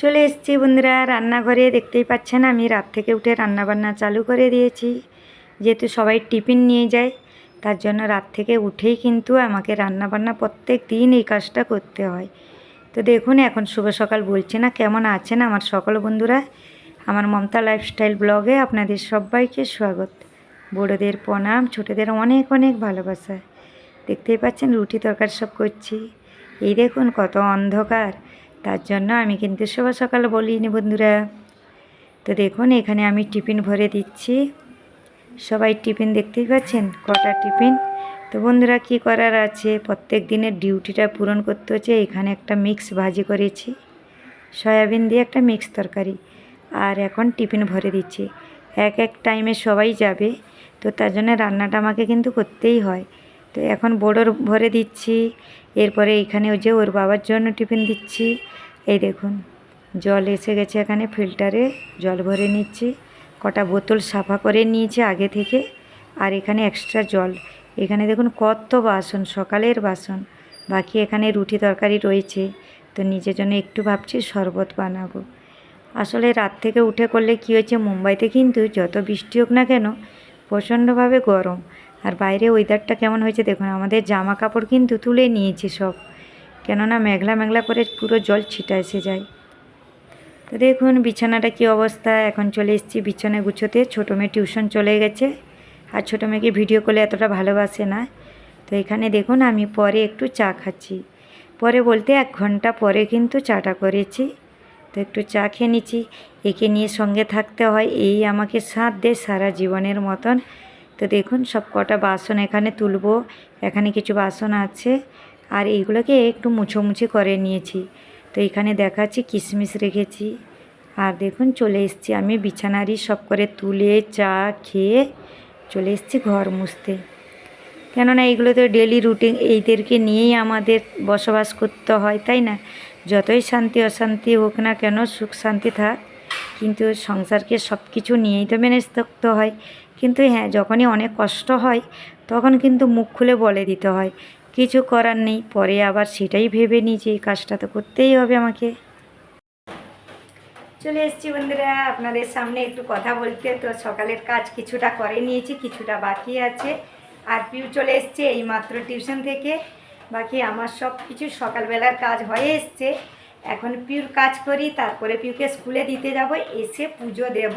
চলে এসেছি বন্ধুরা, রান্নাঘরে। দেখতেই পাচ্ছেন, আমি রাত থেকে উঠে রান্নাবান্না চালু করে দিয়েছি। যেহেতু সবাই টিফিন নিয়ে যায়, তার জন্য রাত থেকে উঠেই কিন্তু আমাকে রান্নাবান্না প্রত্যেক দিন এই কাজটা করতে হয়। তো দেখুন, এখন শুভ সকাল বলছি না, কেমন আছেন আমার সকল বন্ধুরা? আমার মমতা লাইফস্টাইল ব্লগে আপনাদের সবাইকে স্বাগত। বড়োদের প্রণাম, ছোটোদের অনেক অনেক ভালোবাসা। দেখতেই পাচ্ছেন, রুটি তরকারি সব করছি। এই দেখুন কত অন্ধকার। তার জন্য আমি কিন্তু শুভ সকাল বলিনি বন্ধুরা। তো দেখুন, এখানে আমি টিফিন ভরে দিচ্ছি। সবাই টিফিন দেখতেই পাচ্ছেন? কটা টিফিন? তো বন্ধুরা, কি করার আছে? প্রত্যেক দিনের ডিউটিটা পূরণ করতে হচ্ছে। এখানে একটা মিক্স ভাজি করেছি। সয়াবিন দিয়ে একটা মিক্স তরকারি। আর এখন টিফিন ভরে দিচ্ছি। এক এক টাইমে সবাই যাবে। তো তার জন্য রান্নাটা আমাকে কিন্তু করতেই হয়। তো এখন বড়োর ভরে দিচ্ছি। এরপরে এখানে ওই যে ওর বাবার জন্য টিফিন দিচ্ছি। এই দেখুন, জল এসে গেছে এখানে ফিল্টারে, জল ভরে নিচ্ছি। কটা বোতল সাফা করে নিয়েছি আগে থেকে, আর এখানে এক্সট্রা জল। এখানে দেখুন কত বাসন, সকালের বাসন। বাকি এখানে রুটি তরকারি রয়েছে, তো নিজের জন্য একটু ভাবছি শরবত বানাবো। আসলে রাত থেকে উঠে করলে কী হয়েছে, মুম্বাইতে কিন্তু যত বৃষ্টি হোক না কেন, প্রচণ্ডভাবে গরম। আর বাইরে ওয়েদারটা কেমন হয়েছে দেখুন, আমাদের জামা কাপড় কিন্তু তুলে নিয়েছি সব। কেননা মেঘলা মেঘলা করে পুরো জল ছিটা এসে যায়। তো দেখুন, বিছানাটা কী অবস্থা? এখন চলে এসেছি বিছানা গুছোতে। ছোটো মেয়ে টিউশন চলে গেছে। আর ছোটো মেয়েকে ভিডিও করলে এতটা ভালোবাসে না। তো এখানে দেখুন, আমি পরে একটু চা খাচ্ছি। পরে বলতে এক ঘণ্টা পরে কিন্তু চাটা করেছি। তো একটু চা খেয়ে নিচ্ছি। একে নিয়ে সঙ্গে থাকতে হয়। এই আমাকে সাথ দেয় সারা জীবনের মতন। তো দেখুন, সব কটা বাসন এখানে তুলবো। এখানে কিছু বাসন আছে। আর এইগুলোকে একটু মুছোমুছি করে নিয়েছি। তো এখানে দেখাচ্ছি কিশমিশ রেখেছি। আর দেখুন, চলে এসেছি আমি বিছানারই সব করে তুলে চা খেয়ে চলে এসেছি ঘর মুছতে। কেননা এইগুলো তো ডেলি রুটিন এইদেরকে নিয়েই আমাদের বসবাস করতে হয়, তাই না? যতই শান্তি অশান্তি হোক না কেন, সুখ শান্তি থাক। কিন্তু সংসারকে সব কিছু নিয়েই তো মেনে থাকতে হয়। কিন্তু হ্যাঁ যখনই অনেক কষ্ট হয়, তখন কিন্তু মুখ খুলে বলে দিতে হয়, কিছু করার নেই। পরে আবার সেটাই ভেবে নিই যে এই কাজটা তো করতেই হবে আমাকে। চলে এসেছি বন্ধুরা, আপনাদের সামনে একটু কথা বলতে। তো সকালের কাজ কিছুটা করে নিয়েছি, কিছুটা বাকি আছে। আর পিউ চলে এসছে এই মাত্র টিউশন থেকে। বাকি আমার সব কিছু সকালবেলার কাজ হয়ে এসছে। এখন পিউর কাজ করি, তারপরে পিউকে স্কুলে দিতে যাব, এসে পুজো দেব।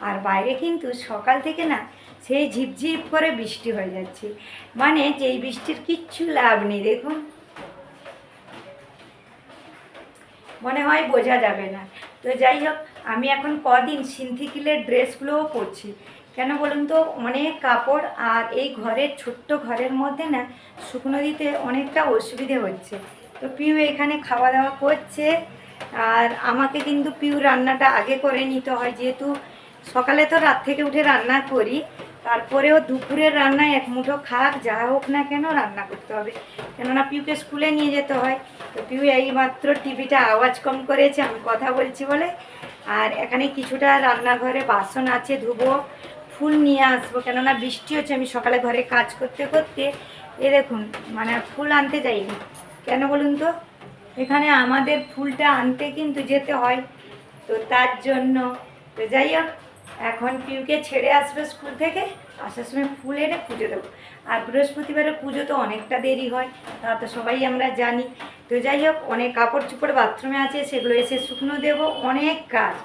আর বাইরে কিন্তু সকাল থেকে না সেই ঝিপঝিপ করে বৃষ্টি হয়ে যাচ্ছে। মানে যেই বৃষ্টির কিচ্ছু লাভ নেই, দেখুন। মনে হয় বোঝা যাবে না। তো যাই হোক, আমি এখন কদিন সিনথিকিলের ড্রেসগুলোও পরছি। কেন বলুন তো, অনেক কাপড় আর এই ঘরের ছোট্ট ঘরের মধ্যে না শুকনো দিতে অনেকটা অসুবিধে হচ্ছে। তো পিউ এখানে খাওয়া দাওয়া করছে। আর আমাকে কিন্তু পিউ রান্নাটা আগে করে নিতে হয়, যেহেতু সকালে তো রাত থেকে উঠে রান্না করি। তারপরেও দুপুরের রান্না এক মুঠো খাক, যা হোক না কেন রান্না করতে হবে। কেননা পিউকে স্কুলে নিয়ে যেতে হয়। তো পিউ এইমাত্র টিভিটা আওয়াজ কম করেছে, আমি কথা বলছি বলে। আর এখানে কিছুটা রান্নাঘরে বাসন আছে, ধুবো, ফুল নিয়ে আসব। কেননা বৃষ্টি হচ্ছে, আমি সকালে ঘরে কাজ করতে করতে, এ দেখুন মানে ফুল আনতে যাইনি। কেন বলুন তো? এখানে আমাদের ফুলটা আনতে কিন্তু যেতে হয়। তো তার জন্য, তো যাই হোক, এখন পিউকে ছেড়ে আসবে স্কুল থেকে, আসার সময় ফুল এনে পুজো দেবো। আর বৃহস্পতিবারে পুজো তো অনেকটা দেরি হয় তা তো সবাই আমরা জানি। তো যাই হোক, অনেক কাপড় চোপড় বাথরুমে আছে, সেগুলো এসে শুকনো দেবো, অনেক কাজ।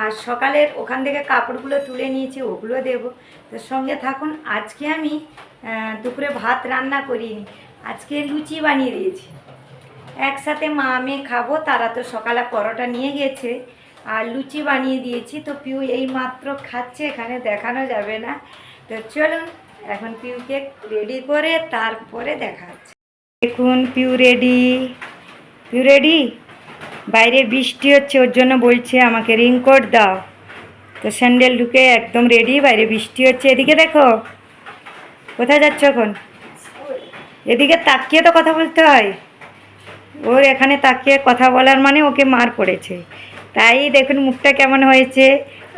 আর সকালের ওখান থেকে কাপড়গুলো তুলে নিয়েছি, ওগুলো দেব। তো সঙ্গে থাকুন, আজকে আমি দুপুরে ভাত রান্না করিনি। আজকে লুচি বানিয়ে দিয়েছি। একসাথে মা আমি খাব, তারা তো সকালে পরোটা নিয়ে গেছে। আর লুচি বানিয়ে দিয়েছি, তো পিউ এই মাত্র খাচ্ছে, এখানে দেখানো যাবে না। তো চলুন, এখন পিউকে রেডি করে তারপরে দেখা হচ্ছে। দেখুন, পিউ রেডি পিউ রেডি বাইরে বৃষ্টি হচ্ছে, ওর জন্য বলছে আমাকে রিংকোট দাও। তো স্যান্ডেল ঢুকে একদম রেডি বাইরে বৃষ্টি হচ্ছে। এদিকে দেখো, কোথায় যাচ্ছ এখন? এদিকে তাকিয়ে তো কথা বলতে হয়। ওর এখানে তাকিয়ে কথা বলার মানে ওকে মার পড়েছে। তাই দেখুন মুখটা কেমন হয়েছে।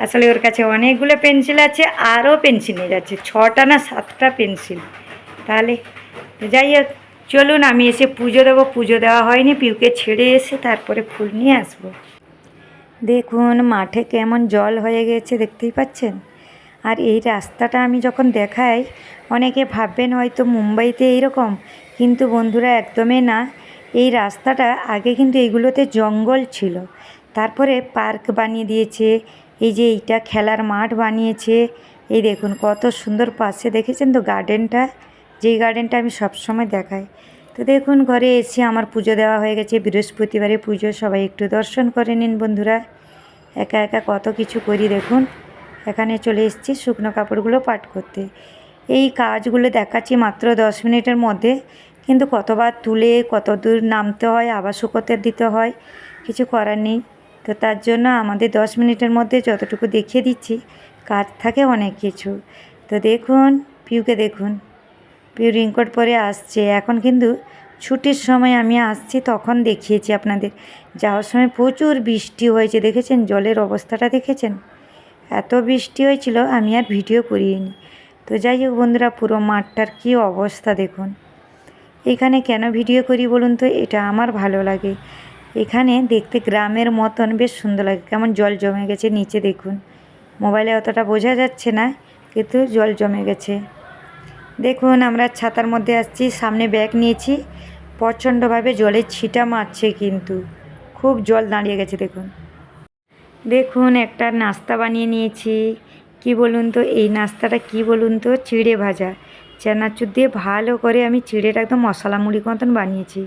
আসলে ওর কাছে অনেকগুলো পেন্সিল আছে, আরও পেন্সিল নিয়ে যাচ্ছে, ছটা না সাতটা পেন্সিল। তাহলে যাই হোক, চলুন আমি এসে পুজো দেবো। পুজো দেওয়া হয়নি, পিউকে ছেড়ে এসে তারপরে ফুল নিয়ে আসব। দেখুন, মাঠে কেমন জল হয়ে গেছে, দেখতেই পাচ্ছেন? আর এই রাস্তাটা আমি যখন দেখাই, অনেকে ভাববেন হয়তো মুম্বাইতে এইরকম, কিন্তু বন্ধুরা একদমই না। এই রাস্তাটা আগে কিন্তু এইগুলোতে জঙ্গল ছিল। তারপরে পার্ক বানিয়ে দিয়েছে, এই যে এইটা খেলার মাঠ বানিয়েছে। এই দেখুন কত সুন্দর পাশে দেখেছেন তো গার্ডেনটা? যেই গার্ডেনটা আমি সবসময় দেখাই। তো দেখুন ঘরে এসে আমার পুজো দেওয়া হয়ে গেছে বৃহস্পতিবারে পুজো, সবাই একটু দর্শন করে নিন বন্ধুরা। একা একা কত কিছু করি দেখুন। এখানে চলে এসেছি শুকনো কাপড়গুলো পাট করতে। এই কাজগুলো দেখাচ্ছি মাত্র দশ মিনিটের মধ্যে। কিন্তু কতবার তুলে কত দূর নামতে হয়, আবার শুকোতে দিতে হয়, কিছু করার নেই। তো তার জন্য আমাদের দশ মিনিটের মধ্যে যতটুকু দেখিয়ে দিচ্ছি কাজ থাকে অনেক কিছু। তো দেখুন, পিউকে দেখুন। পিউ রিংকোট পরে আসছে। এখন কিন্তু ছুটির সময় আমি আসছি, তখন দেখিয়েছি আপনাদের। যাওয়ার সময় প্রচুর বৃষ্টি হয়েছে, দেখেছেন? জলের অবস্থাটা দেখেছেন? এত বৃষ্টি হয়েছিল, আমি আর ভিডিও করিনি। তো যাই হোক বন্ধুরা, পুরো মাঠটার কী অবস্থা দেখুন। এখানে কেন ভিডিও করি বলুন তো? এটা আমার ভালো লাগে। এখানে দেখতে গ্রামের মতন বেশ সুন্দর লাগে। কেমন জল জমে গেছে নিচে দেখুন। মোবাইলে অতটা বোঝা যাচ্ছে না, কিন্তু জল জমে গেছে। দেখুন, আমরা ছাতার মধ্যে আসছি, সামনে ব্যাগ নিয়েছি। প্রচণ্ডভাবে জলের ছিটা মারছে কিন্তু। খুব জল দাঁড়িয়ে গেছে দেখুন। দেখুন, একটা নাস্তা বানিয়ে নিয়েছি। কি বলুন তো, এই নাস্তাটা কি বলুন তো, চিড়ে ভাজা। চানাচুর দিয়ে ভালো করে আমি চিড়েটা একদম মশলা মুড়ি মতন বানিয়েছি।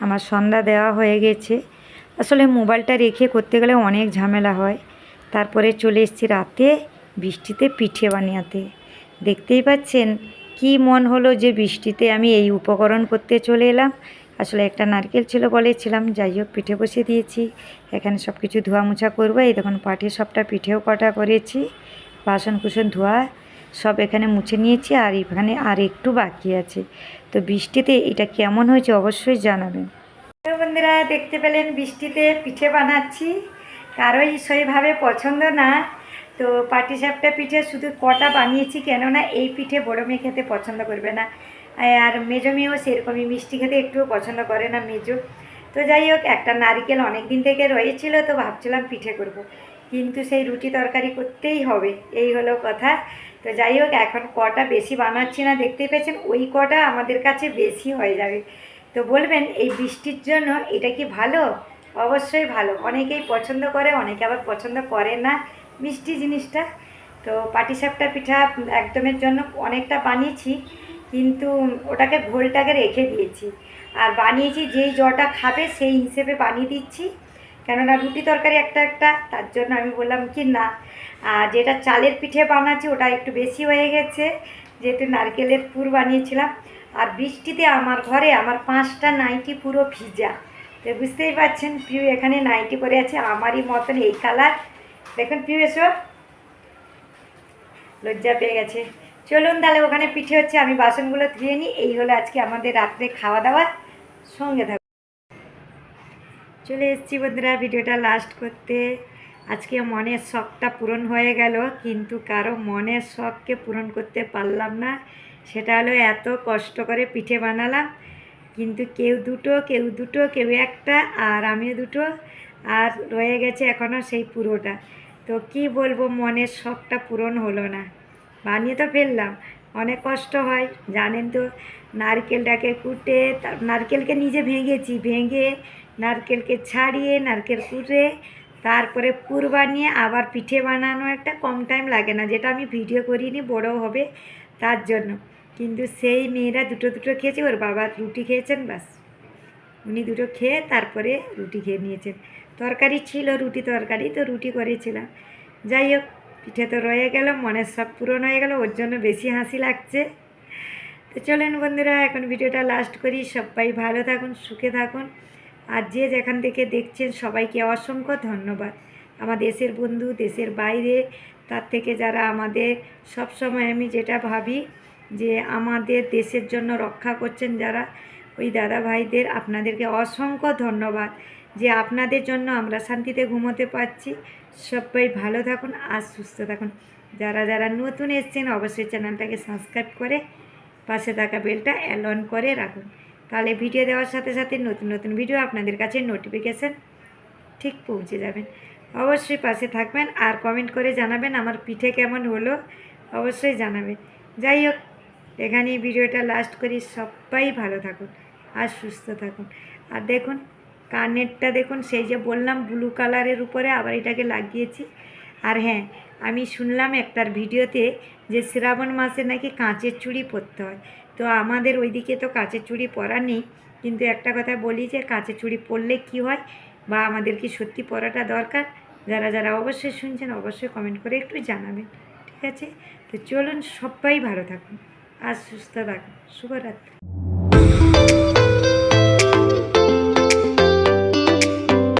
আমার সন্ধ্যা দেওয়া হয়ে গেছে। আসলে মোবাইলটা রেখে করতে গেলে অনেক ঝামেলা হয়। তারপরে চলে এসেছি রাতে বৃষ্টিতে পিঠে বানিয়াতে দেখতেই পাচ্ছেন, কি মন হলো যে বৃষ্টিতে আমি এই উপকরণ করতে চলে এলাম। আসলে একটা নারকেল ছিল বলেছিলাম যাই হোক পিঠে বসিয়ে দিয়েছি। এখানে সব কিছু ধোয়া মোছা করব। এই দেখুন পাটে সবটা পিঠেও কটা করেছি বাসন কুসন ধোয়া সব এখানে মুছে নিয়েছি আর এখানে আর একটু বাকি আছে। তো বৃষ্টিতে এটা কেমন হয়েছে অবশ্যই জানাবেন। বন্ধুরা, দেখতে পেলেন বৃষ্টিতে পিঠে বানাচ্ছি। কারোই সেইভাবে পছন্দ না। তো পাটিসাপটা পিঠে শুধু কটা বানিয়েছি কেননা এই পিঠে বড় মেয়ে খেতে পছন্দ করবে না। আর মেজো মেয়েও সেরকমই, মিষ্টি খেতে একটুও পছন্দ করে না মেজো। তো যাই হোক, একটা নারিকেল অনেক দিন থেকে রয়েছিল, তো ভাবছিলাম পিঠে করব। কিন্তু সেই রুটি তরকারি করতেই হবে, এই হলো কথা। তো যাই হোক, এখন কটা বেশি বানাচ্ছি না দেখতেই পেয়েছেন, ওই কটা আমাদের কাছে বেশি হয়ে যাবে। তো বলবেন, এই বৃষ্টির জন্য এটা কি ভালো? অবশ্যই ভালো। অনেকেই পছন্দ করে, অনেকে আবার পছন্দ করে না মিষ্টি জিনিসটা। তো পাটিসাপটা পিঠা একদমের জন্য অনেকটা বানিয়েছি। কিন্তু ওটাকে ঘোলটাকে রেখে দিয়েছি। আর বানিয়েছি যেই জটা খাবে সেই হিসেবে বানিয়ে দিচ্ছি। কেননা রুটি তরকারি একটা একটা, তার জন্য আমি বললাম কি না, আর যেটা চালের পিঠে বানাচ্ছি ওটা একটু বেশি হয়ে গেছে, যেহেতু নারকেলের পুর বানিয়েছিলাম। আর বৃষ্টিতে আমার ঘরে আমার পাঁচটা নাইটি পুরো ভিজা। তো বুঝতেই পারছেন পিউ এখানে নাইটি পরে আছে আমারই মতন এই কালার। দেখুন পিউ এসো। লজ্জা পেয়ে গেছে। চলুন তাহলে ওখানে পিঠে হচ্ছে, আমি বাসনগুলো ধুয়ে নিই। এই হলো আজকে আমাদের রাত্রে খাওয়া দাওয়া সঙ্গে থাকো চলে এসেছি বন্ধুরা ভিডিওটা লাস্ট করতে। আজকে মনের শখটা পূরণ হয়ে গেল, কিন্তু কারও মনের শখকে পূরণ করতে পারলাম না। সেটা হলো এত কষ্ট করে পিঠে বানালাম, কিন্তু কেউ দুটো কেউ দুটো, কেউ একটা, আর আমিও দুটো, আর রয়ে গেছে এখনও সেই পুরোটা। তো কি বলব, মনের শখটা পূরণ হলো না। বানিয়ে তো ফেললাম। অনেক কষ্ট হয়, জানেন তো, নারকেলটাকে কুটে, তার, নারকেলকে নিজে ভেঙেছি, ভেঙে নারকেলকে ছাড়িয়ে, নারকেল কুটে, তারপরে পুর বানিয়ে আবার পিঠে বানানো একটা কম টাইম লাগে না, যেটা আমি ভিডিও করিনি বড় হবে তার জন্য। কিন্তু সেই মেয়েরা দুটো দুটো খেয়েছে, ওর বাবা রুটি খেয়েছেন বাস উনি দুটো খেয়ে তারপরে রুটি খেয়ে নিয়েছেন। তরকারি ছিল, রুটি তরকারি, তো রুটি করেছিলাম। যাই হোক পিঠে তো রয়ে গেল, মনের সব পূরণ হয়ে গেল, ওর জন্য বেশি হাসি লাগছে। তো চলেন বন্ধুরা, এখন ভিডিওটা লাস্ট করি। সবাই ভালো থাকুন, সুখে থাকুন। আর যে যেখান থেকে দেখছেন, সবাইকে অসংখ্য ধন্যবাদ। আমার দেশের বন্ধু, দেশের বাইরে, তার থেকে যারা আমাদের সব সময় আমি যেটা ভাবি যে আমাদের দেশের জন্য রক্ষা করছেন যারা ওই দাদা ভাইদের আপনাদেরকে অসংখ্য ধন্যবাদ যে আপনাদের জন্য আমরা শান্তিতে ঘুমোতে পারছি। সবাই ভালো থাকুন আর সুস্থ থাকুন। যারা যারা নতুন এসছেন অবশ্যই চ্যানেলটাকে সাবস্ক্রাইব করে পাশে থাকা বেলটা অ্যালন করে রাখুন। তাহলে ভিডিও দেওয়ার সাথে সাথে নতুন নতুন ভিডিও আপনাদের কাছে নোটিফিকেশান ঠিক পৌঁছে যাবেন অবশ্যই পাশে থাকবেন আর কমেন্ট করে জানাবেন আমার পিঠে কেমন হলো। অবশ্যই জানাবেন। যাই হোক, এখানেই ভিডিওটা লাস্ট করি। সবাই ভালো থাকুন। আর সুস্থ থাকুন। আর দেখুন, কানেরটা দেখুন, সেই যে বললাম ব্লু কালারের উপরে আবার এটাকে লাগিয়েছি। আর হ্যাঁ আমি শুনলাম একটার ভিডিওতে যে শ্রাবণ মাসে নাকি কাঁচের চুড়ি পরতে হয়। তো আমাদের ওইদিকে তো কাঁচের চুড়ি পরা নেই, কিন্তু একটা কথা বলি যে কাঁচের চুড়ি পরলে কি হয় বা আমাদের কি সত্যি পরাটা দরকার? যারা যারা অবশ্যই শুনছেন, অবশ্যই কমেন্ট করে একটু জানাবেন, ঠিক আছে? তো চলুন, সবাই ভালো থাকুন আর সুস্থ থাকুন। শুভরাত্রি।